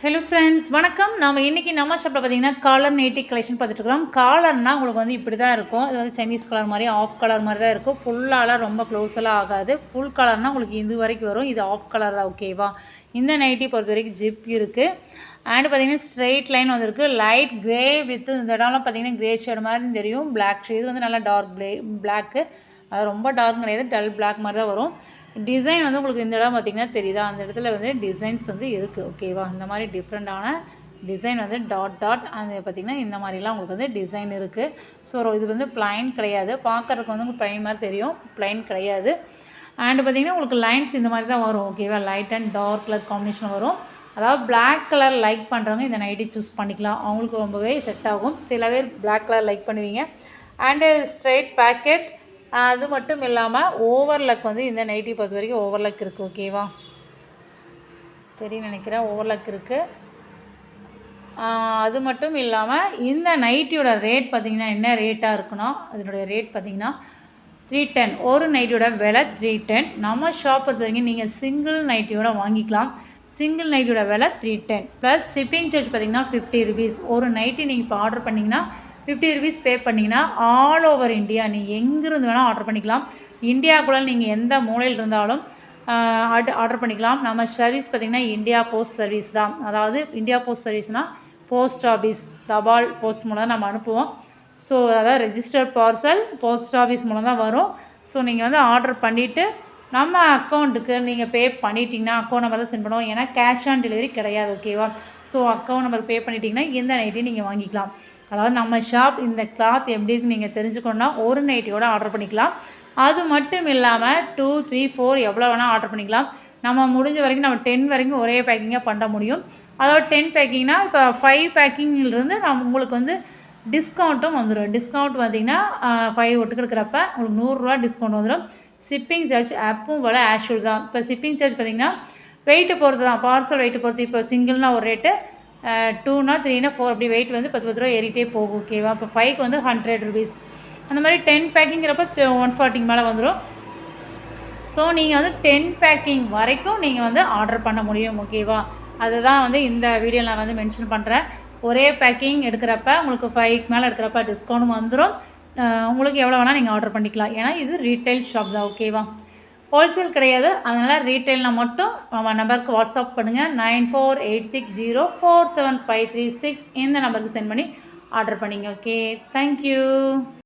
Hello friends வணக்கம். நம்ம இன்றைக்கி நம்ம ஷாப்பில் பார்த்தீங்கன்னா காலர் நைட்டி கலெக்ஷன் பார்த்துட்ருக்கோம் காலர்னால் உங்களுக்கு வந்து இப்படி தான் இருக்கும். இது வந்து சைனீஸ் கலர் மாதிரி ஆஃப் கலர் மாதிரி தான் இருக்கும். ஃபுல்லாலாம் ரொம்ப க்ளோஸெல்லாம் ஆகாது. ஃபுல் கலர்னால் உங்களுக்கு இது வரைக்கும் வரும். இது ஆஃப் கலர் தான் ஓகேவா இந்த நைட்டி பொறுத்த வரைக்கும் ஜிப் இருக்குது அண்ட் பார்த்தீங்கன்னா ஸ்ட்ரெயிட் லைன் வந்துருக்கு. லைட் க்ரே வித் இந்த இடம்லாம் பார்த்தீங்கன்னா க்ரே ஷேட் மாதிரி தெரியும். பிளாக் ஷேட் இது வந்து நல்லா டார்க் ப்ளே பிளாக்கு அது ரொம்ப டார்க் கிடையாது. டல் பிளாக் மாதிரி தான் வரும். டிசைன் வந்து உங்களுக்கு இந்த இடம் பார்த்திங்கன்னா தெரியுதா? அந்த இடத்துல வந்து டிசைன்ஸ் வந்து இருக்குது ஓகேவா இந்த மாதிரி டிஃப்ரெண்ட்டான டிசைன் வந்து டாட் டாட் அந்த பார்த்திங்கன்னா இந்த மாதிரிலாம் உங்களுக்கு வந்து டிசைன் இருக்குது ஸோ இது வந்து ப்ளைன் கிடையாது. பார்க்குறதுக்கு வந்து உங்களுக்கு பிளைன் மாதிரி தெரியும். ப்ளைன் கிடையாது. அண்டு பார்த்திங்கன்னா உங்களுக்கு லைன்ஸ் இந்த மாதிரி தான் வரும். ஓகேவா light and dark colour combination வரும். அதாவது பிளாக் கலர் லைக் பண்ணுறவங்க இந்த நைட்டி சூஸ் பண்ணிக்கலாம். அவங்களுக்கு ரொம்பவே செட் ஆகும். சில பேர் பிளாக் கலர் லைக் பண்ணுவீங்க. அண்டு ஸ்ட்ரைட் பேக்கெட் அது மட்டும் இல்லாமல் ஓவர்லக் வந்து இந்த நைட்டி பொறுத்த வரைக்கும் ஓவர்லக் இருக்குது ஓகேவா தெரியும் நினைக்கிறேன் ஓவர்லக் இருக்குது அது மட்டும் இல்லாமல் இந்த நைட்டியோட ரேட் பார்த்திங்கன்னா என்ன ரேட்டாக இருக்குன்னா அதனுடைய ரேட் பார்த்திங்கன்னா த்ரீ டென் ஒரு நைட்டியோட விலை த்ரீ டென் நம்ம ஷாப் பொறுத்த வரைக்கும் நீங்கள் சிங்கிள் நைட்டியோட வாங்கிக்கலாம். சிங்கிள் நைட்டியோட விலை three ten plus shipping charge பார்த்திங்கன்னா ஃபிஃப்டி ருபீஸ் ஒரு நைட்டி நீங்கள் இப்போ ஆர்டர் பண்ணிங்கன்னா ஃபிஃப்டி ருபீஸ் பே பண்ணிங்கன்னா ஆல் ஓவர் இந்தியா நீங்கள் எங்கேருந்து வேணால் ஆர்டர் பண்ணிக்கலாம். இந்தியாக்குள்ளே நீங்கள் எந்த மூலையில் இருந்தாலும் ஆர்டர் ஆர்டர் பண்ணிக்கலாம். நம்ம சர்வீஸ் பார்த்திங்கன்னா இந்தியா போஸ்ட் சர்வீஸ் தான். அதாவது இந்தியா போஸ்ட் சர்வீஸ்னால் போஸ்ட் ஆஃபீஸ் தபால் போஸ்ட் மூலம் நம்ம அனுப்புவோம். ஸோ அதாவது ரெஜிஸ்டர்ட் பார்சல் போஸ்ட் ஆஃபீஸ் மூலம் தான் வரும். ஸோ நீங்கள் வந்து ஆர்டர் பண்ணிவிட்டு நம்ம அக்கௌண்ட்டுக்கு நீங்கள் பே பண்ணிட்டீங்கன்னா அக்கௌண்ட் நம்பர் தான் சென்ட் பண்ணுவோம். ஏன்னா கேஷ் ஆன் டெலிவரி கிடையாது ஓகேவா ஸோ அக்கௌண்ட் நம்பர் பே பண்ணிட்டீங்கன்னா எந்த நைட்டையும் நீங்கள் வாங்கிக்கலாம். அதாவது நம்ம ஷாப் இந்த கிளாத் எப்படி இருக்குன்னு நீங்கள் தெரிஞ்சுக்கணுன்னா ஒரு நைட்டியோட ஆர்டர் பண்ணிக்கலாம். அது மட்டும் இல்லாமல் டூ த்ரீ ஃபோர் எவ்வளோ வேணால் ஆர்டர் பண்ணிக்கலாம். நம்ம முடிஞ்ச வரைக்கும் நம்ம டென் வரைக்கும் ஒரே பேக்கிங்காக பண்ண முடியும். அதாவது டென் பேக்கிங்னா இப்போ ஃபைவ் பேக்கிங்கிலிருந்து நம்ம உங்களுக்கு வந்து டிஸ்கவுண்ட்டும் வந்துடும் டிஸ்கவுண்ட் பார்த்திங்கன்னா ஃபைவ் ஒட்டுக்கு இருக்கிறப்ப உங்களுக்கு நூறுரூவா டிஸ்கவுண்ட் வந்துடும் ஷிப்பிங் சார்ஜ் அப்பும் போல் ஆஷுவல் தான். இப்போ ஷிப்பிங் சார்ஜ் பார்த்திங்கன்னா வெயிட்டு பொறுத்து தான் பார்சல் வெயிட்டு பொறுத்து இப்போ சிங்கிள்னா ஒரு ரேட்டு டூனா த்ரீனா ஃபோர் அப்படி வெயிட் வந்து பத்து பத்து ரூபா ஏறிட்டே போகும் ஓகேவா இப்போ ஃபைவ்க்கு வந்து ஹண்ட்ரட் ருபீஸ் அந்த மாதிரி டென் பேக்கிங்கிறப்ப ஒன் ஃபார்ட்டிக்கு மேலே வந்துடும் ஸோ நீங்கள் வந்து டென் பேக்கிங் வரைக்கும் நீங்கள் வந்து ஆர்டர் பண்ண முடியும் ஓகேவா அதுதான் வந்து இந்த வீடியோவில் நான் வந்து மென்ஷன் பண்ணுறேன் ஒரே பேக்கிங் எடுக்கிறப்ப உங்களுக்கு ஃபைவ்க்கு மேலே எடுக்கிறப்ப டிஸ்கவுண்ட் வந்துடும் உங்களுக்கு எவ்வளோ வேணால் நீங்கள் ஆர்டர் பண்ணிக்கலாம். ஏன்னா இது ரீட்டைல் ஷாப் தான் ஓகேவா ஹோல்சேல் கிடையாது. அதனால் ரீட்டைலில் மட்டும் நம்ம நம்பருக்கு வாட்ஸ்அப் பண்ணுங்கள் nine four eight six zero four seven five three six இந்த நம்பருக்கு சென்ட் பண்ணி ஆர்டர் பண்ணிங்க. Okay thank you